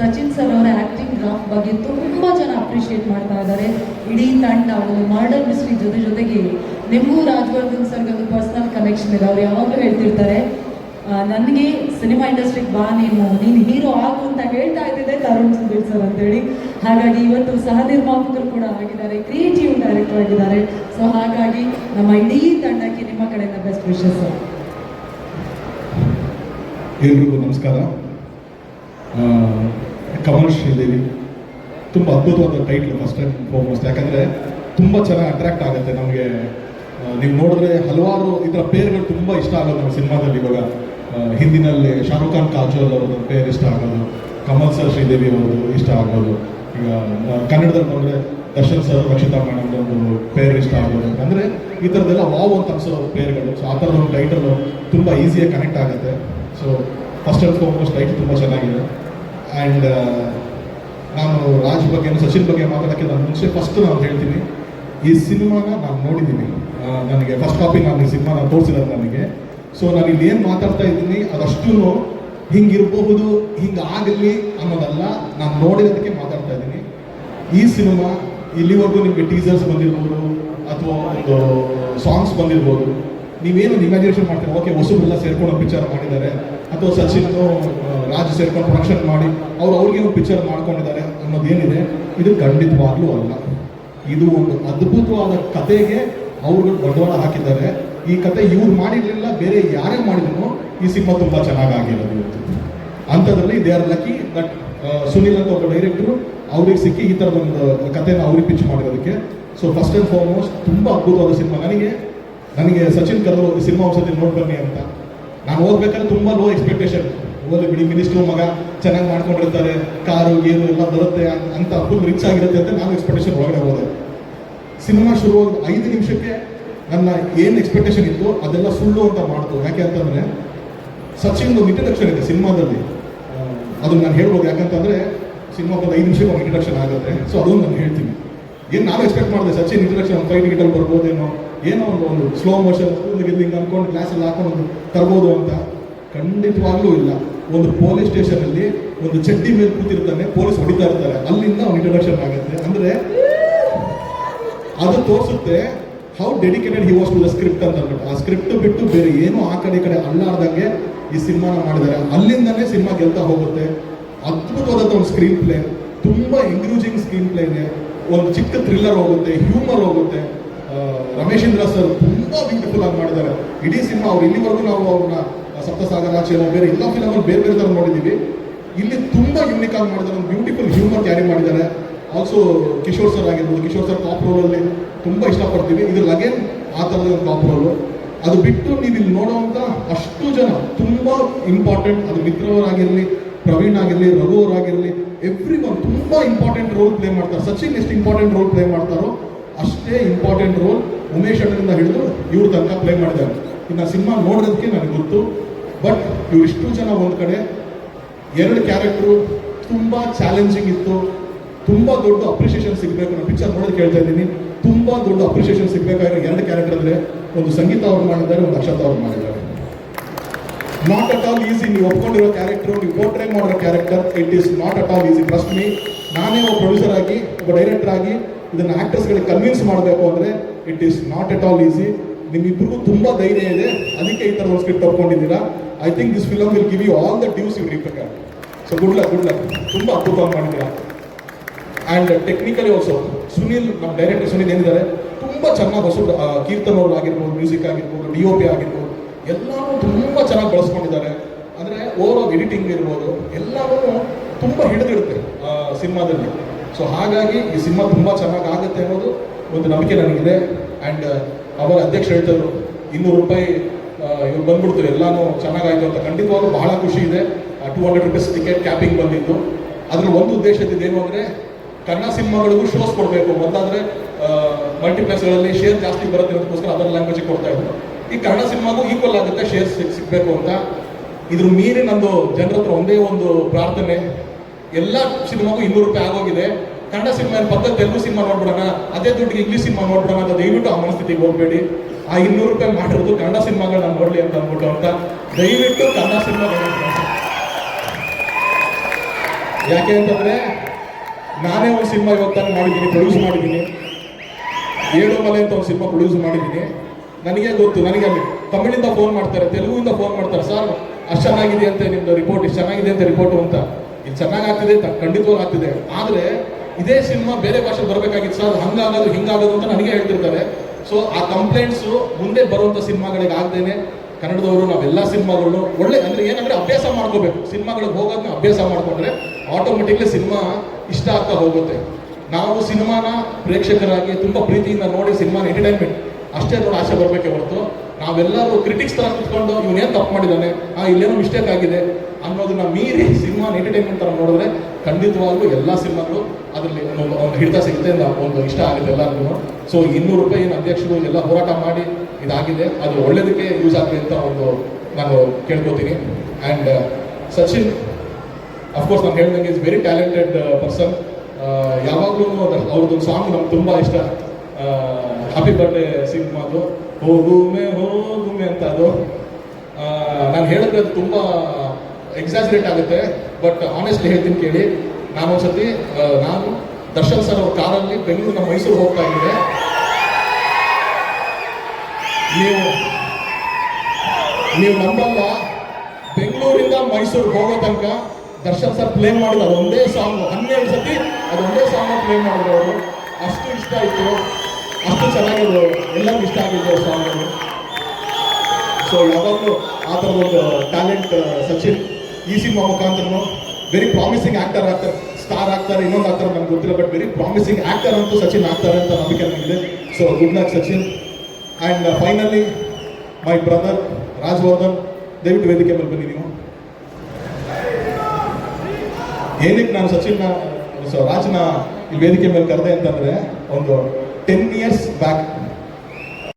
Sachin sir ಅವರ acting graph ಬಗ್ಗೆ ತುಂಬ ಜನ ಅಪ್ರಿಷಿಯೇಟ್ ಮಾಡ್ತಾ ಇದ್ದಾರೆ. ಇಡೀ ತಂಡ ಅವರು ಮರ್ಡರ್ ಮಿಸ್ಟ್ರಿ ಜೊತೆ ಜೊತೆಗೆ ನಿಮಗೂ ರಾಜವರ್ಧನ್ ಸರ್ಗೆ ಒಂದು ಪರ್ಸನಲ್ ಕನೆಕ್ಷನ್ ಇದೆ. ಅವ್ರು ಯಾವಾಗಲೂ ಹೇಳ್ತಿರ್ತಾರೆ ನನಗೆ ಸಿನಿಮಾ ಇಂಡಸ್ಟ್ರಿಗೆ ಬಾ ನೀನು ನೀನು ಹೀರೋ ಆಗು ಅಂತ ಹೇಳ್ತಾ ಇದ್ದಿದ್ದೆ ತರುಣ್ ಸುಧೀರ್ ಸರ್ ಅಂತೇಳಿ. ಹಾಗಾಗಿ ಇವತ್ತು ಸಹ ನಿರ್ಮಾಪಕರು ಕೂಡ ಆಗಿದ್ದಾರೆ ಕ್ರಿಯೇಟಿವ್ ಡೈರೆಕ್ಟರ್ ಆಗಿದ್ದಾರೆ. ಸೊ ಹಾಗಾಗಿ ನಮ್ಮ ಇಡೀ ತಂಡಕ್ಕೆ ನಿಮ್ಮ ಕಡೆಯಿಂದ ಬೆಸ್ಟ್ ವಿಶಸ್ ಸರ್ ಎಲ್ರಿಗೂ ನಮಸ್ಕಾರ. ಕಮಲ್ ಶ್ರೀದೇವಿ ತುಂಬ ಅದ್ಭುತವಾದ ಟೈಟ್ಲು ಫಸ್ಟ್ ಆ್ಯಂಡ್ ಫಾರ್ಮೋಸ್ಟ್ ಯಾಕಂದರೆ ತುಂಬ ಚೆನ್ನಾಗಿ ಅಟ್ರಾಕ್ಟ್ ಆಗುತ್ತೆ ನಮಗೆ. ನೀವು ನೋಡಿದ್ರೆ ಹಲವಾರು ಇದರ ಪೇರ್ಗಳು ತುಂಬ ಇಷ್ಟ ಆಗೋದು ನಮ್ಮ ಸಿನಿಮಾದಲ್ಲಿ ಇವಾಗ. ಹಿಂದಿನಲ್ಲಿ ಶಾರುಖ್ ಖಾನ್ ಕಾಜೋಲ್ ಅವರ ಪೇರ್ ಇಷ್ಟ ಆಗೋದು, ಕಮಲ್ ಸರ್ ಶ್ರೀದೇವಿ ಅವ್ರದ್ದು ಇಷ್ಟ ಆಗೋದು. ಈಗ ಕನ್ನಡದಲ್ಲಿ ನೋಡಿದ್ರೆ ದರ್ಶನ್ ಸರ್ ರಕ್ಷಿತಾ ಮೇಡಮ್ ಒಂದು ಪೇರ್ ಇಷ್ಟ ಆಗೋದು. ಅಂದರೆ ಈ ಥರದ್ದೆಲ್ಲ ವಾವ್ ಅಂತ ಅನ್ಸೋ ಪೇರ್ಗಳು. ಸೊ ಆ ಥರದ ಒಂದು ಟೈಟಲ್ಲು ತುಂಬ ಈಸಿಯಾಗಿ ಕನೆಕ್ಟ್ ಆಗುತ್ತೆ. So first and foremost title ತುಂಬ ಚೆನ್ನಾಗಿದೆ. ಆ್ಯಂಡ್ ನಾನು ರಾಜ್ ಬಗ್ಗೆ ಸಚಿನ್ ಬಗ್ಗೆ ಮಾತಾಡೋಕ್ಕೆ ನಾನು ಮುಂಚೆ ಫಸ್ಟ್ ನಾನು ಹೇಳ್ತೀನಿ, ಈ ಸಿನಿಮಾನ ನಾನು ನೋಡಿದ್ದೀನಿ. ನನಗೆ ಫಸ್ಟ್ ಕಾಪಿ ನಾನು ಈ ಸಿನಿಮಾನ ತೋರಿಸಿರೋದು ನನಗೆ. ಸೊ ನಾನು ಇಲ್ಲಿ ಏನು ಮಾತಾಡ್ತಾ ಇದ್ದೀನಿ, ಅದಷ್ಟು ಹಿಂಗಿರಬಹುದು ಹಿಂಗೆ ಆಗಲಿ ಅನ್ನೋದಲ್ಲ ನಾನು ನೋಡಿರೋದಕ್ಕೆ ಮಾತಾಡ್ತಾ ಇದ್ದೀನಿ. ಈ ಸಿನಿಮಾ ಇಲ್ಲಿವರೆಗೂ ನಿಮಗೆ ಟೀಸರ್ಸ್ ಬಂದಿರ್ಬೋದು, ಅಥವಾ ಒಂದು ಸಾಂಗ್ಸ್ ಬಂದಿರ್ಬೋದು ನೀವೇನು ಇಮ್ಯಾಜಿನೇಷನ್ ಮಾಡ್ತೀರಾ? ಓಕೆ, ಹೊಸಬ್ರೆಲ್ಲ ಸೇರ್ಕೊಂಡು ಪಿಕ್ಚರ್ ಮಾಡಿದ್ದಾರೆ. ಅಥವಾ ಸಚಿನ್ ರಾಜ್ ಸೇರ್ಕೊಂಡು ಪ್ರೊಡಕ್ಷನ್ ಮಾಡಿ, ಅವ್ರು ಅವ್ರಿಗೇನು ಪಿಕ್ಚರ್ ಮಾಡ್ಕೊಂಡಿದ್ದಾರೆ ಅನ್ನೋದೇನಿದೆ, ಇದು ಖಂಡಿತವಾಗ್ಲೂ ಅಲ್ಲ. ಇದು ಒಂದು ಅದ್ಭುತವಾದ ಕತೆಗೆ ಅವರು ಬಂಡವಾಳ ಹಾಕಿದ್ದಾರೆ. ಈ ಕತೆ ಇವ್ರು ಮಾಡಿರಲಿಲ್ಲ, ಬೇರೆ ಯಾರೇ ಮಾಡಿದ್ರು ಈ ಸಿನಿಮಾ ತುಂಬ ಚೆನ್ನಾಗಾಗಿರೋದು ಇವತ್ತು ಅಂಥದ್ರಲ್ಲಿ they are lucky that Sunil ಅಂತ ಒಬ್ಬ ಡೈರೆಕ್ಟ್ರು ಅವ್ರಿಗೆ ಸಿಕ್ಕಿ ಈ ಥರದ ಒಂದು ಕಥೆನ ಅವ್ರಿಗೆ ಪಿಚ್ ಮಾಡಿರೋದಕ್ಕೆ. ಸೊ ಫಸ್ಟ್ ಆ್ಯಂಡ್ ಫಾರ್ಮೋಸ್ಟ್ ತುಂಬ ಅದ್ಭುತವಾದ ಸಿನಿಮಾ. ನನಗೆ ನನಗೆ ಸಚಿನ್ ಕರೆದು ಒಂದು ಸಿನಿಮಾ ಒಂದ್ಸತಿ ನೋಡಿ ಬನ್ನಿ ಅಂತ. ನಾನು ಓದ್ಬೇಕಾದ್ರೆ ತುಂಬ ಲೋ ಎಕ್ಸ್ಪೆಕ್ಟೇಷನ್ ಓದಿ ಬಿಡಿ, ಮಿನಿಸ್ಟ್ರು ಮಗ ಚೆನ್ನಾಗಿ ಮಾಡ್ಕೊಂಡಿರ್ತಾರೆ ಕಾರು ಏನು ಎಲ್ಲ ಬರುತ್ತೆ ಅಂತ- ಫುಲ್ ರಿಚ್ ಆಗಿರುತ್ತೆ ಅಂತ ನಾನು ಎಕ್ಸ್ಪೆಕ್ಟೇಷನ್ ಒಳಗಡೆ ಹೋದೆ ಸಿನಿಮಾ ಶುರುವಾದ ಐದು ನಿಮಿಷಕ್ಕೆ ನನ್ನ ಏನು ಎಕ್ಸ್ಪೆಕ್ಟೇಷನ್ ಇತ್ತು ಅದೆಲ್ಲ ಸುಳ್ಳು ಅಂತ ಮಾಡ್ತು. ಯಾಕೆ ಅಂತಂದರೆ ಸಚಿನ್ ಒಂದು ಇಂಟ್ರಡಕ್ಷನ್ ಇದೆ ಸಿನಿಮಾದಲ್ಲಿ. ಅದು ಅದನ್ನ ನಾನು ಹೇಳ್ಬೋದು ಯಾಕಂತಂದ್ರೆ ಸಿನಿಮಾ ಒಂದು ಐದು ನಿಮಿಷಕ್ಕೆ ಒಂದು ಇಂಟ್ರಡಕ್ಷನ್ ಆಗುತ್ತೆ. ಸೊ ಅದೊಂದು ನಾನು ಹೇಳ್ತೀನಿ. ಏನು ನಾನು ಎಕ್ಸ್ಪೆಕ್ಟ್ ಮಾಡಿದೆ? ಸಚಿನ್ ಇಂಟ್ರಡಕ್ಷನ್ ಫೈವ್ ಟಿಕೆಟಲ್ಲಿ ಬರ್ಬೋದೇನೋ? ಏನೋ ಒಂದು ಒಂದು ಸ್ಲೋ ಮೋಷನ್ ಹಿಂಗೆ ಅನ್ಕೊಂಡು ಗ್ಲಾಸಲ್ಲಿ ಹಾಕೊಂಡು ತರ್ಬೋದು ಅಂತ ಖಂಡಿತವಾಗ್ಲೂ ಇಲ್ಲ. ಒಂದು ಪೊಲೀಸ್ ಸ್ಟೇಷನಲ್ಲಿ ಒಂದು ಚಡ್ಡಿ ಮೇಲೆ ಕೂತಿರ್ತಾನೆ ಪೊಲೀಸ್ ಹೊಡಿತಾ ಇರ್ತಾರೆ. ಅಲ್ಲಿಂದ ಅವ್ನು ಇಂಟ್ರಡಕ್ಷನ್ ಆಗುತ್ತೆ. ಅಂದರೆ ಅದು ತೋರಿಸುತ್ತೆ how dedicated he was to the script ಅಂತ ಅಂದ್ಬಿಟ್ಟು. ಆ ಸ್ಕ್ರಿಪ್ಟ್ ಬಿಟ್ಟು ಬೇರೆ ಏನು ಆ ಕಡೆ ಈ ಕಡೆ ಅಲ್ಲಾಡ್ದಂಗೆ ಈ ಸಿನಿಮಾನ ಮಾಡಿದ್ದಾರೆ. ಅಲ್ಲಿಂದನೇ ಸಿನಿಮಾ ಗೆಲ್ತಾ ಹೋಗುತ್ತೆ. ಅದ್ಭುತವಾದಂಥ ಒಂದು ಸ್ಕ್ರೀನ್ ಪ್ಲೇ ತುಂಬ ಎಂಗ್ರೂಜಿಂಗ್ ಸ್ಕ್ರೀನ್ ಪ್ಲೇನೆ ಒಂದು ಚಿಕ್ಕ ಥ್ರಿಲ್ಲರ್ ಹೋಗುತ್ತೆ ಹ್ಯೂಮರ್ ಹೋಗುತ್ತೆ. ರಮೇಶೇಂದ್ರ ಸರ್ ತುಂಬ ಬ್ಯೂಟಿಫುಲ್ ಆಗಿ ಮಾಡಿದ್ದಾರೆ. ಇಡೀ ಸಿನಿಮಾ ಅವ್ರು ಇಲ್ಲಿವರೆಗೂ ನಾವು ಅವ್ರನ್ನ ಸಪ್ತಸಾಗರ ಚೇನ ಬೇರೆ ಎಲ್ಲ ಫಿಲಮಲ್ಲಿ ಬೇರೆ ಬೇರೆ ಥರ ನೋಡಿದ್ದೀವಿ. ಇಲ್ಲಿ ತುಂಬ ಯುನಿಕ್ ಆಗಿ ಮಾಡಿದ್ದಾರೆ, ಒಂದು ಬ್ಯೂಟಿಫುಲ್ ಹ್ಯೂಮರ್ ಕ್ಯಾರಿ ಮಾಡಿದ್ದಾರೆ. ಆಲ್ಸೋ ಕಿಶೋರ್ ಸರ್ ಆಗಿರ್ಬೋದು, ಕಿಶೋರ್ ಸರ್ ಟಾಪ್ ರೋಲಲ್ಲಿ ತುಂಬ ಇಷ್ಟಪಡ್ತೀವಿ. ಇದ್ರಲ್ಲಿ ಲಗೇನ್ ಆ ಥರದ ಒಂದು ಟಾಪ್ ರೋಲು ಅದು ಬಿಟ್ಟು ನೀವು ಇಲ್ಲಿ ನೋಡುವಂಥ ಅಷ್ಟು ಜನ ತುಂಬ ಇಂಪಾರ್ಟೆಂಟ್ ಅದು ಮಿತ್ರವರಾಗಿರಲಿ, ಪ್ರವೀಣ್ ಆಗಿರಲಿ, ರಘು ಅವರಾಗಿರಲಿ ಎವ್ರಿ ಒನ್ ತುಂಬ ಇಂಪಾರ್ಟೆಂಟ್ ರೋಲ್ ಪ್ಲೇ ಮಾಡ್ತಾರೆ. ಸಚಿನ್ ಎಷ್ಟು ಇಂಪಾರ್ಟೆಂಟ್ ರೋಲ್ ಪ್ಲೇ ಮಾಡ್ತಾರೋ ಅಷ್ಟೇ ಇಂಪಾರ್ಟೆಂಟ್ ರೋಲ್ ಉಮೇಶ್ ಅಣ್ಣನಿಂದ ಹಿಡಿದು ಇವ್ರ ತನಕ ಪ್ಲೇ ಮಾಡಿದ್ದಾರೆ ಇನ್ನು ಸಿನಿಮಾ ನೋಡೋದಕ್ಕೆ ನನಗೆ ಗೊತ್ತು. ಬಟ್ ಇವ್ರು ಇಷ್ಟು ಜನ ಒಂದು ಕಡೆ ಎರಡು ಕ್ಯಾರೆಕ್ಟ್ರು ತುಂಬ ಚಾಲೆಂಜಿಂಗ್ ಇತ್ತು. ತುಂಬ ದೊಡ್ಡ ಅಪ್ರಿಷಿಯೇಷನ್ ಸಿಗಬೇಕು ನಾನು ಪಿಕ್ಚರ್ ನೋಡೋದು ಕೇಳ್ತಾ ಇದ್ದೀನಿ. ತುಂಬ ದೊಡ್ಡ ಅಪ್ರಿಷಿಯೇಷನ್ ಸಿಗಬೇಕಾಗಿರೋ ಎರಡು ಕ್ಯಾರೆಕ್ಟರ್ ಅಂದರೆ ಒಂದು ಸಂಗೀತ ಅವ್ರು ಮಾಡಿದ್ದಾರೆ, ಒಂದು ಅಕ್ಷತಾ ಅವ್ರು ಮಾಡಿದ್ದಾರೆ. ನಾಟ್ ಅಟ್ ಆಲ್ ಈಸಿ ನೀವು ಒಪ್ಕೊಂಡಿರೋ ಕ್ಯಾರೆಕ್ಟರ್ ನೀವು ಪೋರ್ಟ್ರೇ ಮಾಡಿರೋ character it is not at all easy trust me ನಾನೇ ಒಬ್ಬ ಪ್ರೊಡ್ಯೂಸರ್ ಆಗಿ, ಒಬ್ಬ ಡೈರೆಕ್ಟರ್ ಆಗಿ ಇದನ್ನ ಆಕ್ಟರ್ಸ್ಗಳಿಗೆ ಕನ್ವಿನ್ಸ್ ಮಾಡಬೇಕು ಅಂದರೆ it is not at all easy ನಿಮ್ಮಿಬ್ಬರಿಗೂ ತುಂಬ ಧೈರ್ಯ ಇದೆ. ಅದಕ್ಕೆ ಈ ಥರ ಒಂದು script I think this film will give you all the dues you ಪ್ರಕಾರ. So good luck good luck ತುಂಬ ಅದ್ಭುತವಾಗಿ ಮಾಡಿದ್ದೀರಾ? ಆ್ಯಂಡ್ ಟೆಕ್ನಿಕಲಿ ಆಲ್ಸೋ ಸುನಿಲ್, ನಮ್ಮ ಡೈರೆಕ್ಟರ್ ಸುನೀಲ್ ಏನಿದ್ದಾರೆ? ತುಂಬ ಚೆನ್ನಾಗಿ ಹೊಸ ಕೀರ್ತನ್ ಅವರು ಆಗಿರ್ಬೋದು ಮ್ಯೂಸಿಕ್ ಆಗಿರ್ಬೋದು ಡಿ ಒ ಪಿ ಆಗಿರ್ಬೋದು, ಎಲ್ಲಾನು ತುಂಬ ಚೆನ್ನಾಗಿ ಬಳಸ್ಕೊಂಡಿದ್ದಾರೆ. ಅಂದರೆ ಓವರ್ ಆಲ್ ಎಡಿಟಿಂಗ್ ಇರ್ಬೋದು ಎಲ್ಲವೂ ತುಂಬ ಹಿಡಿದಿರುತ್ತೆ ಸಿನಿಮಾದಲ್ಲಿ. ಸೊ ಹಾಗಾಗಿ ಈ ಸಿನಿಮಾ ತುಂಬ ಚೆನ್ನಾಗಿ ಆಗುತ್ತೆ ಅನ್ನೋದು ಒಂದು ನಂಬಿಕೆ ನನಗಿದೆ. ಆ್ಯಂಡ್ ಅವರ ಅಧ್ಯಕ್ಷ ಹೇಳ್ತಾರು ಇನ್ನೂರು ರೂಪಾಯಿ ಇವ್ರು ಬಂದ್ಬಿಡ್ತು ಎಲ್ಲಾನು ಚೆನ್ನಾಗಾಯ್ತು ಅಂತ. ಖಂಡಿತವಾಗ್ಲೂ ಬಹಳ ಖುಷಿ ಇದೆ. Two hundred rupees ticket capping ಬಂದಿದ್ದು. ಅದ್ರ ಒಂದು ಉದ್ದೇಶ ಇದ್ದೇನು ಅಂದರೆ, ಕನ್ನಡ ಸಿನಿಮಾಗಳಿಗೂ ಶೋಸ್ ಕೊಡಬೇಕು. ಮೊದಲಾದ್ರೆ ಮಲ್ಟಿಪ್ಲೆಕ್ಸ್ಗಳಲ್ಲಿ ಶೇರ್ ಜಾಸ್ತಿ ಬರುತ್ತೆ ಅದಕ್ಕೋಸ್ಕರ ಅದರ ಲ್ಯಾಂಗ್ವೇಜಿಗೆ ಕೊಡ್ತಾ ಇದ್ರು. ಈ ಕನ್ನಡ ಸಿನಿಮಾಗೂ ಈಕ್ವಲ್ ಆಗುತ್ತೆ ಶೇರ್ ಸಿಗಬೇಕು ಅಂತ. ಇದ್ರ ಮೀರಿ ನಂದು ಜನರ ಒಂದೇ ಒಂದು ಪ್ರಾರ್ಥನೆ. ಎಲ್ಲ ಸಿನಿಮಾಗೂ ಇನ್ನೂರು ರೂಪಾಯಿ ಆಗೋಗಿದೆ. ಕನ್ನಡ ಸಿನಿಮಾ ಪಕ್ಕ ತೆಲುಗು ಸಿನಿಮಾ ನೋಡ್ಬಿಡೋಣ, ಅದೇ ದುಡ್ಡಿಗೆ ಇಂಗ್ಲೀಷ್ ಸಿನಿಮಾ ನೋಡ್ಬಿಡೋಣ ಅಂತ ದಯವಿಟ್ಟು ಆ ಮನಸ್ಥಿತಿಗೆ ಹೋಗ್ಬೇಡಿ. ಆ ಇನ್ನೂರು ರೂಪಾಯಿ ಮಾಡಿರೋದು ಕನ್ನಡ ಸಿನಿಮಾಗಳನ್ನ ನೋಡ್ಲಿ ಅಂತ ಅಂದ್ಬಿಟ್ಟು ಅಂತ ದಯವಿಟ್ಟು ಕನ್ನಡ ಸಿನಿಮಾ ಯಾಕೆ ಅಂತಂದ್ರೆ, ನಾನೇ ಒಂದು ಸಿನಿಮಾ ಇವತ್ತು ಮಾಡಿದ್ದೀನಿ ಪ್ರೊಡ್ಯೂಸ್ ಮಾಡಿದ್ದೀನಿ. ಏಳು ಮಲೆ ಅಂತ ಒಂದು ಸಿನಿಮಾ ಪ್ರೊಡ್ಯೂಸ್ ಮಾಡಿದ್ದೀನಿ. ನನಗೆ ಗೊತ್ತು, ನನಗೆ ಅಲ್ಲಿ ತಮಿಳಿಂದ ಫೋನ್ ಮಾಡ್ತಾರೆ ತೆಲುಗುವಿಂದ ಫೋನ್ ಮಾಡ್ತಾರೆ, ಸರ್, ಅಷ್ಟು ಚೆನ್ನಾಗಿದೆ ಅಂತ ನಿಮ್ದು ರಿಪೋರ್ಟ್ ಇಷ್ಟು ಚೆನ್ನಾಗಿದೆ ಅಂತ ರಿಪೋರ್ಟು ಅಂತ ಇದು ಚೆನ್ನಾಗಿ ಆಗ್ತಿದೆ ತ- ಆಗ್ತಿದೆ ಆದರೆ ಇದೇ ಸಿನಿಮಾ ಬೇರೆ ಭಾಷೆ ಬರಬೇಕಾಗಿತ್ತು ಸರ್. ಹಂಗಾಗೋದು, ಹಿಂಗಾಗೋದು ಅಂತ ನನಗೆ ಹೇಳ್ತಿರ್ತಾರೆ. ಸೊ ಆ ಕಂಪ್ಲೇಂಟ್ಸು ಮುಂದೆ ಬರುವಂಥ ಸಿನಿಮಾಗಳಿಗೆ ಆಗ್ದೇನೆ ಕನ್ನಡದವರು, ನಾವೆಲ್ಲ ಸಿನಿಮಾಗಳು ಒಳ್ಳೆ ಅಂದ್ರೆ ಏನಂದ್ರೆ ಅಭ್ಯಾಸ ಮಾಡ್ಕೋಬೇಕು. ಸಿನಿಮಾಗಳಿಗೆ ಹೋಗೋದನ್ನ ಅಭ್ಯಾಸ ಮಾಡ್ಕೊಂಡ್ರೆ ಆಟೋಮೆಟಿಕ್ಲಿ ಸಿನಿಮಾ ಇಷ್ಟ ಆಗ್ತಾ ಹೋಗುತ್ತೆ. ನಾವು ಸಿನಿಮಾನ ಪ್ರೇಕ್ಷಕರಾಗಿ ತುಂಬಾ ಪ್ರೀತಿಯಿಂದ ನೋಡಿ ಸಿನಿಮಾನ ಎಂಟರ್ಟೈನ್ಮೆಂಟ್ ಅಷ್ಟೇ ನೋಡಿ ಆಸೆ ಬರಬೇಕೆ ಹೊರತು. ನಾವೆಲ್ಲರೂ ಕ್ರಿಟಿಕ್ಸ್ ತರ ಕುತ್ಕೊಂಡು ಇವನೇನು ತಪ್ಪು ಮಾಡಿದ್ದಾನೆ ಆ, ಇಲ್ಲೇನೋ ಮಿಸ್ಟೇಕ್ ಆಗಿದೆ. ಅನ್ನೋದನ್ನ ಮೀರಿ ಸಿನಿಮಾ ಎಂಟರ್ಟೈನ್ಮೆಂಟ್ ತರ ನೋಡಿದ್ರೆ ಖಂಡಿತವಾಗ್ಲೂ ಎಲ್ಲ ಸಿನಿಮಾಗಳು ಅದರಲ್ಲಿ ಒಂದು ಹಿಡಿತ ಸಿಗುತ್ತೆ, ಒಂದು ಇಷ್ಟ ಆಗುತ್ತೆ ಎಲ್ಲರಿಗೂ ಸೊ ಇನ್ನೂರು ರೂಪಾಯಿ ಏನು ಅಧ್ಯಕ್ಷರು ಎಲ್ಲ ಹೋರಾಟ ಮಾಡಿ ಇದಾಗಿದೆ. ಅದು ಒಳ್ಳೇದಕ್ಕೆ ಯೂಸ್ ಆಗಲಿ ಅಂತ ಒಂದು ನಾನು ಕೇಳ್ಕೊತೀನಿ. ಆ್ಯಂಡ್ ಸಚಿನ್ ಅಫ್ಕೋರ್ಸ್ ನಾನು ಹೇಳ್ದಂಗೆ ಇಸ್ ವೆರಿ ಟ್ಯಾಲೆಂಟೆಡ್ ಪರ್ಸನ್ ಯಾವಾಗಲೂ ಅವ್ರದ್ದೊಂದು ಸಾಂಗ್ ನಮ್ಗೆ ತುಂಬ ಇಷ್ಟ. ಹ್ಯಾಪಿ ಬರ್ಡೇ ಸಿನಿಮಾದು. ಹೋಗುಮೆ ಹೋಗುಮೆ ಅಂತ ಅದು. ನಾನು ಹೇಳಿದ್ರೆ ಅದು ತುಂಬ ಎಕ್ಸಾಜರೇಟ್ ಆಗುತ್ತೆ. ಬಟ್ ಆನೆಸ್ಟ್ಲಿ ಹೇಳ್ತೀನಿ ಕೇಳಿ ನಾನು ಒಂದ್ಸತಿ ನಾನು ದರ್ಶನ್ ಸರ್ ಅವ್ರ ಕಾರಲ್ಲಿ ಬೆಂಗಳೂರಿನ ಮೈಸೂರು ಹೋಗ್ತಾ ಇದ್ದೆ ನೀವು ನೀವು ನಂಬಲ್ಲ, ಬೆಂಗಳೂರಿಂದ ಮೈಸೂರಿಗೆ ಹೋಗೋ ತನಕ ದರ್ಶನ್ ಸರ್ ಪ್ಲೇ ಮಾಡಿದ ಅದೊಂದೇ ಸಾಂಗ್ ಹನ್ನೆರಡು ಸತಿ ಅದೊಂದೇ ಸಾಂಗ್ ಪ್ಲೇ ಮಾಡಿದ್ರು ಅವರು. ಅಷ್ಟು ಇಷ್ಟ ಆಯ್ತು. ಅಷ್ಟು ಚೆನ್ನಾಗಿದ್ರು ಎಲ್ಲರಿಗೂ ಇಷ್ಟ ಆಗಿದ್ರು ಸಾಂಗ್ ಸೊ ಯಾವಾಗಲೂ ಆ ಥರದ ಒಂದು ಟ್ಯಾಲೆಂಟ್ ಸಚಿನ್. ಈ ಸಿನಿಮಾ ಮುಖಾಂತರನು ವೆರಿ ಪ್ರಾಮಿಸಿಂಗ್ ಆಕ್ಟರ್ ಆಗ್ತಾರೆ ಸ್ಟಾರ್ ಆಗ್ತಾರೆ, ಇನ್ನೊಂದು ಆಗ್ತಾರೆ ನನಗೆ ಗೊತ್ತಿಲ್ಲ ಬಟ್ ವೆರಿ ಪ್ರಾಮಿಸಿಂಗ್ ಆಕ್ಟರ್ ಅಂತೂ ಸಚಿನ್ ಆಗ್ತಾರೆ ಅಂತ ನಂಬಿಕೆ ನನಗಿದೆ. So good luck Sachin. And finally my brother Rajavardhan, ದಯವಿಟ್ಟು ವೇದಿಕೆ ಮೇಲೆ ಬನ್ನಿ ನೀವು. ಏನಕ್ಕೆ ನಾನು ಸಚಿನ್ನ ಸೊ ರಾಜ್ನ ಈ ವೇದಿಕೆ ಮೇಲೆ ಕರೆದೆ ಅಂತಂದರೆ, ಒಂದು ಟೆನ್ ಇಯರ್ಸ್ ಬ್ಯಾಕ್